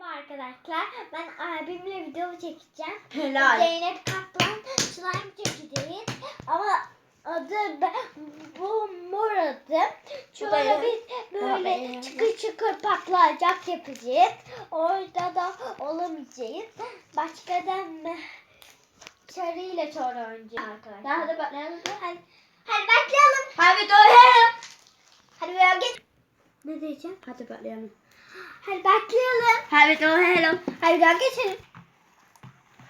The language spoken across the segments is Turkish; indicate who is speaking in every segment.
Speaker 1: Merhaba arkadaşlar. Ben abimle video çekeceğim.
Speaker 2: Helal.
Speaker 1: Zeynep Kaplan slime çekeceğiz. Ama adı bu mor adı. Şöyle biz böyle
Speaker 2: benim.
Speaker 1: çıkır çıkır patlayacak yapacağız. Orada da olamayacağız. Başka da mı? Sarıyla sonra önce arkadaşlar.
Speaker 2: Hadi başlayalım.
Speaker 1: Hadi, hadi başlayalım.
Speaker 2: Hadi doğru.
Speaker 1: Hadi böyle geç. Ne diyeceğim?
Speaker 2: Hadi başlayalım.
Speaker 1: Hadi başlayalım.
Speaker 2: Hadi doğru.
Speaker 1: Hadi daha geçelim.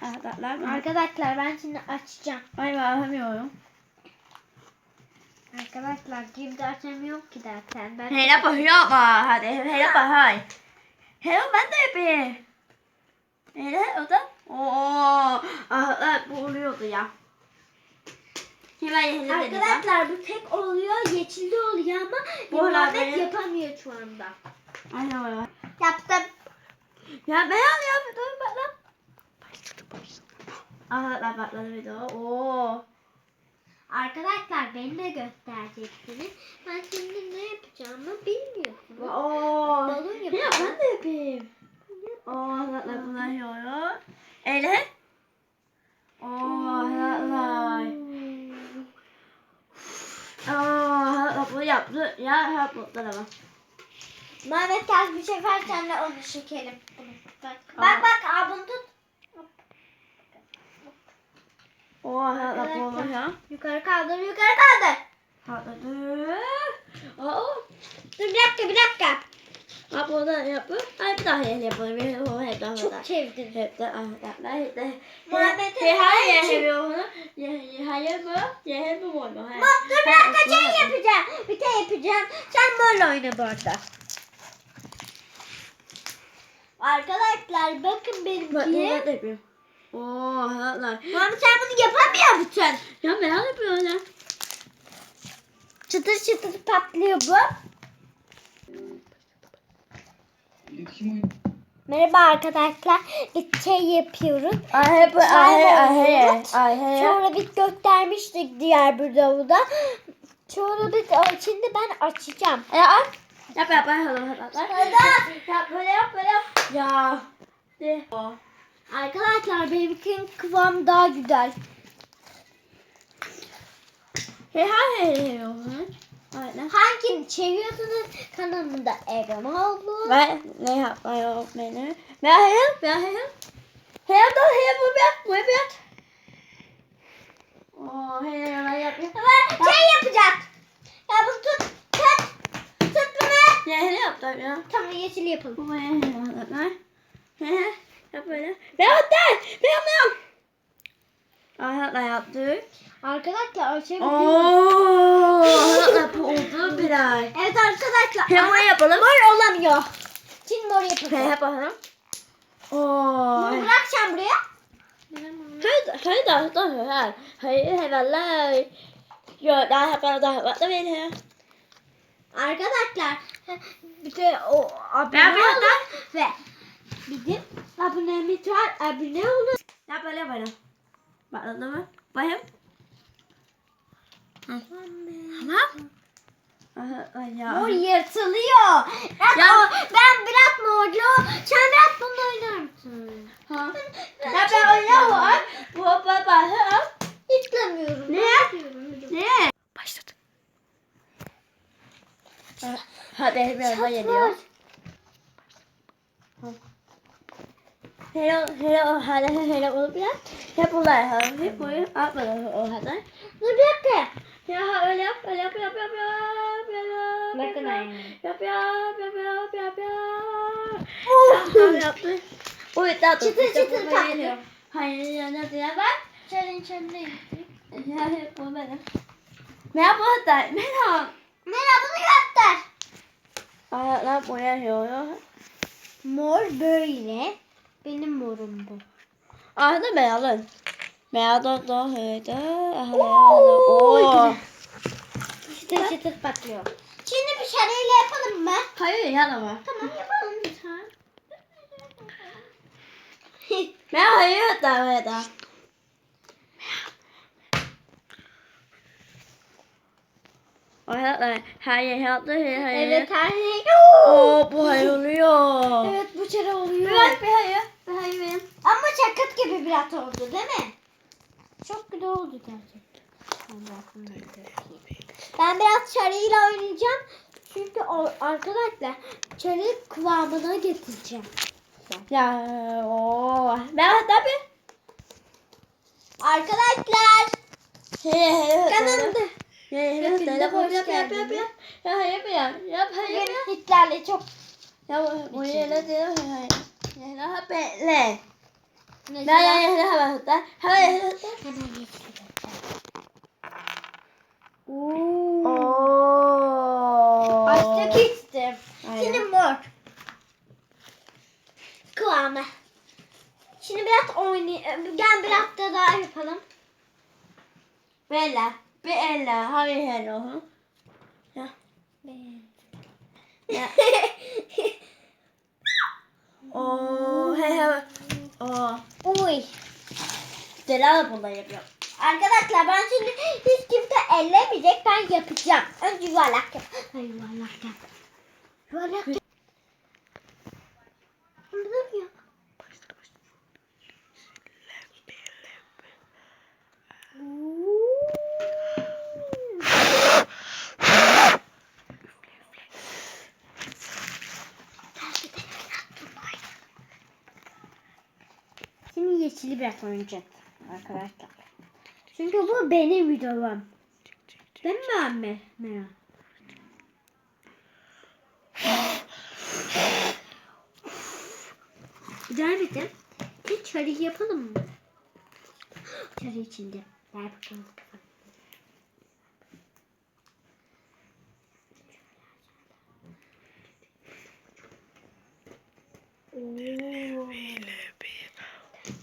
Speaker 2: Başlayalım.
Speaker 1: Arkadaşlar ben şimdi açacağım.
Speaker 2: Ay bakamıyorum.
Speaker 1: Arkadaşlar şimdi açamıyorum ki zaten. Ben
Speaker 2: Hele bakıyor ama hadi hele bakay. Hele ben de yapayım. Hele o da. Oo, ah, bu oluyordu ya. Hemen dedim.
Speaker 1: Arkadaşlar bu tek oluyor, yeşilde oluyor ama
Speaker 2: Bu
Speaker 1: Muhammed
Speaker 2: arada-
Speaker 1: yapamıyor şu anda.
Speaker 2: Ay ay ay.
Speaker 1: Yaptım.
Speaker 2: Ya ben ya dur bak lan. Ah bak bak lan video. Oo.
Speaker 1: Arkadaşlar beni de göstereceksiniz. Ben şimdi ne yapacağımı bilmiyorum.
Speaker 2: Oo.
Speaker 1: Balon
Speaker 2: Ya
Speaker 1: yapacağım.
Speaker 2: ben de yapayım. Oo bak lan bunlar yiyor. Ele. Oo lan. Aa, bak bunu yaptı. Ya yaptı da bak.
Speaker 1: Muhammed gel bir sefer senle onu çekelim. Bak bak, bak bunu tut.
Speaker 2: Oo bak ya.
Speaker 1: Yukarı kaldır, yukarı kaldır.
Speaker 2: Patladı. Aa.
Speaker 1: Dur bir dakika, bir dakika.
Speaker 2: Bak bunu da yapın. Ay bir daha hele yapalım. Bir o hep daha.
Speaker 1: Çok sevdim.
Speaker 2: Hep de arkadaşlar hep de.
Speaker 1: Muhammed'e
Speaker 2: He hayır
Speaker 1: verdim.
Speaker 2: yapıyor onu. Hayır mı? Ye hep mi mı?
Speaker 1: Ma, dur bir dakika şey yapacağım. Bir şey yapacağım. Sen böyle oyna bu arada. Arkadaşlar bakın
Speaker 2: Bak bunu
Speaker 1: benimki.
Speaker 2: da yapıyor. Oo arkadaşlar.
Speaker 1: Muhammed sen bunu yapamıyor musun?
Speaker 2: Ya ben yapıyor ya.
Speaker 1: Çıtır çıtır patlıyor bu. Merhaba arkadaşlar. Bir şey yapıyoruz.
Speaker 2: Ay hep ay ay ay ay ay.
Speaker 1: Sonra biz göstermiştik diğer bir davuda. Sonra biz şimdi ben açacağım.
Speaker 2: Ya at. Yap yap yap yap yap. Yap böyle yap böyle yap. Ya. De.
Speaker 1: Arkadaşlar benimkinin kıvamı daha güzel.
Speaker 2: He hayır hayır onu. Aynen.
Speaker 1: Hangini çeviriyorsunuz kanalımda Ebru oldu.
Speaker 2: Ben ne yapmıyor beni? Ben hayır ben hayır. Hayır da hayır bu ben bu ben. Oo hayır ben yapayım.
Speaker 1: Ama şey yapacak. Ya bunu tut. Tut. Tut bunu.
Speaker 2: Hayır ya.
Speaker 1: Tamam yeşil yapalım.
Speaker 2: Bu yaptım. He yap böyle. Ben yaptım. Ben yapmıyorum. Ben yaptım.
Speaker 1: Arkadaşlar açabiliyorum.
Speaker 2: Oo, bu oldu biraz.
Speaker 1: Evet arkadaşlar.
Speaker 2: Hem
Speaker 1: ama
Speaker 2: bunu yapalım.
Speaker 1: Mor olamıyor. Şimdi mor yapalım.
Speaker 2: yapalım. Oo.
Speaker 1: Bunu bırak sen buraya.
Speaker 2: Hayır, hayır da, da, hayır. Hayır, hayır, vallahi. Yo, daha yapalım, daha yapalım. Da beni.
Speaker 1: Arkadaşlar bir de o abone
Speaker 2: bir
Speaker 1: olun ve bizim abonemiz var. Abone olun.
Speaker 2: Yap böyle yapalım. Bakladın mı? Bakayım. Tamam. Aha, ya.
Speaker 1: Mor yırtılıyor. Ben,
Speaker 2: Ya-
Speaker 1: ben biraz morlu. Sen biraz bununla oynar mısın?
Speaker 2: Ha. Ya ben öyle var. Bu baba ha.
Speaker 1: İstemiyorum.
Speaker 2: Ne?
Speaker 1: yapıyorum?
Speaker 2: Ne? Başladı. Biraz daha geliyor. Hello, hello, hadi hello olup ya. Hep olay ha. Hep boyu atmadı o hadi.
Speaker 1: Dur bir dakika.
Speaker 2: Ya öyle yap, öyle yap, yap, yap, yap, yap, yap,
Speaker 1: Bakın
Speaker 2: yap,
Speaker 1: aynı.
Speaker 2: Yap, yap, yap, yap, yap, yap.
Speaker 1: Oh.
Speaker 2: Yaptı. Oy, daha
Speaker 1: Çıtır çıtır tatlı.
Speaker 2: Hayır, ya ne diyor ben?
Speaker 1: Çarın çarın
Speaker 2: Ya hep bu benim. Merhaba da, merhaba.
Speaker 1: Merhaba bunu göster.
Speaker 2: Aa, lan boyuyor.
Speaker 1: Mor böyle. Benim morum bu.
Speaker 2: Aa, da beyazın. Beyaz da da hıydı.
Speaker 1: Oo,
Speaker 2: Oo.
Speaker 1: Çıtır patlıyor. Şimdi bir şarıyla yapalım mı?
Speaker 2: Hayır, ya da var.
Speaker 1: Tamam yapalım lütfen.
Speaker 2: Ben hayır da öyle O Arkadaşlar her yer yaptı. Her yer.
Speaker 1: Evet her şey.
Speaker 2: Oo bu hayır oluyor.
Speaker 1: Evet bu çare oluyor.
Speaker 2: Biraz bir hayır. Bir hayır benim.
Speaker 1: Ama çakıt gibi biraz oldu değil mi? Çok güzel oldu gerçekten. Ben biraz çarıyla oynayacağım. Çünkü o, arkadaşlar çarıyı kıvamına getireceğim.
Speaker 2: Ya o. Ben tabii.
Speaker 1: Arkadaşlar Kanalımda. Hepinize
Speaker 2: Yap
Speaker 1: hoş
Speaker 2: yap yap yap yap. Ya yap yap. Yap yap.
Speaker 1: Hitler'le çok
Speaker 2: Ya bu yere de hayır. Ya ha bekle.
Speaker 1: mesela
Speaker 2: Ya ya ya ha bak. Hayır.
Speaker 1: hemen geçti.
Speaker 2: Oo.
Speaker 1: Açtık içtim. Şimdi mor. Kıvamı. Şimdi biraz oynayalım. Gel biraz da daha yapalım.
Speaker 2: Bella. Bir ella. Hayır hello. Ya. Ya. Oo. Hey hey. Oo.
Speaker 1: Uy.
Speaker 2: Delal bundan yapıyor.
Speaker 1: Arkadaşlar ben şimdi hiç kimse ellemeyecek. Ben yapacağım. Önce yuvarlak yap. Ay yuvarlak yap. Yuvarlak yap. Dur ya. Şimdi yeşili biraz oynayacağız arkadaşlar. Çünkü bu benim videom. Değil mi anne? Ne? Güzel misin? Bir çarı yapalım mı? Çarı içinde. Ver bakalım.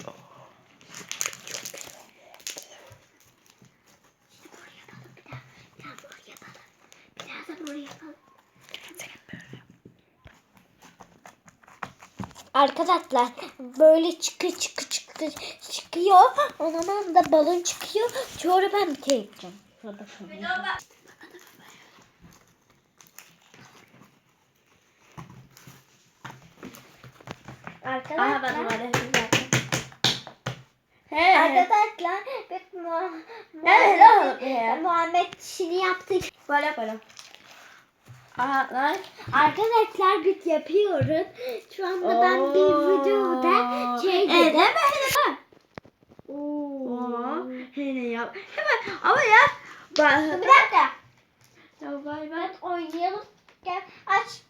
Speaker 1: Oo. Biraz buraya yapalım. Biraz da buraya yapalım. Arkadaşlar böyle çıkı çıkı çıkı çıkıyor. O zaman da balon çıkıyor. Sonra ben bir şey yapacağım. Bakalım.
Speaker 2: Aha ben
Speaker 1: Arkadaşlar,
Speaker 2: Hey.
Speaker 1: arkadaşlar biz Muhammed. Muhammed işini yaptık.
Speaker 2: Böyle böyle. Aha lan.
Speaker 1: Arkadaşlar biz yapıyoruz. Şu anda ben bir videoda şey dedim.
Speaker 2: deme hele. Oo. Hele yap. Hemen ama ya. Bak.
Speaker 1: Bir dakika.
Speaker 2: Ya bay bay.
Speaker 1: Ben oynayalım. Gel aç.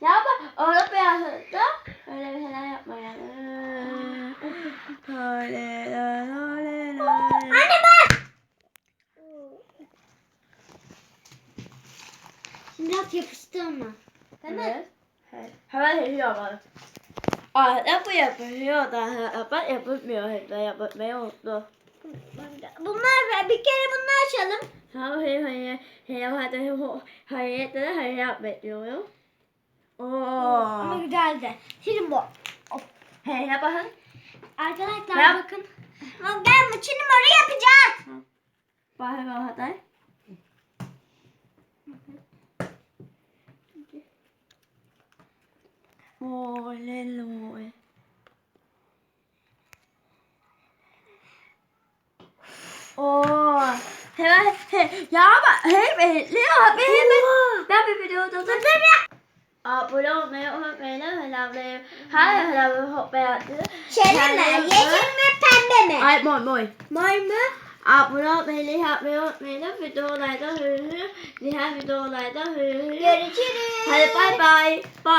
Speaker 2: Ya bak orada beyazda öyle bir şeyler yapma yani. Öyle öyle
Speaker 1: Anne bak. Biraz yapıştı ama. Mi?
Speaker 2: Evet. Hemen yapıyor. Aa, yap yapıyor da yapar yapılmıyor hep de yapmayı unuttu.
Speaker 1: Bunlar bir kere bunu açalım.
Speaker 2: Hayır hayır hayır hayır hayır hayır hayır yap bekliyorum.
Speaker 1: Ama
Speaker 2: Oo.
Speaker 1: güzeldi. Şimdi bu.
Speaker 2: Yap bakın.
Speaker 1: Arkadaşlar
Speaker 2: Yap.
Speaker 1: bakın. Bu şimdi moru yapacağız.
Speaker 2: Bak bak loe. Oo. Hemen he, ya ama hep bekliyor. Ben hemen ben bir videoda da Abone olmayı unutmayın. Helal Her helal hop beğendi.
Speaker 1: Şey mi? Yeşil mi pembe mi?
Speaker 2: Ay moy moy.
Speaker 1: Mor mu?
Speaker 2: Abone olmayı yapmayı unutmayın. Videolarda hı hı. Diğer videolarda hı hı.
Speaker 1: Görüşürüz.
Speaker 2: Hadi bay bay. Bye.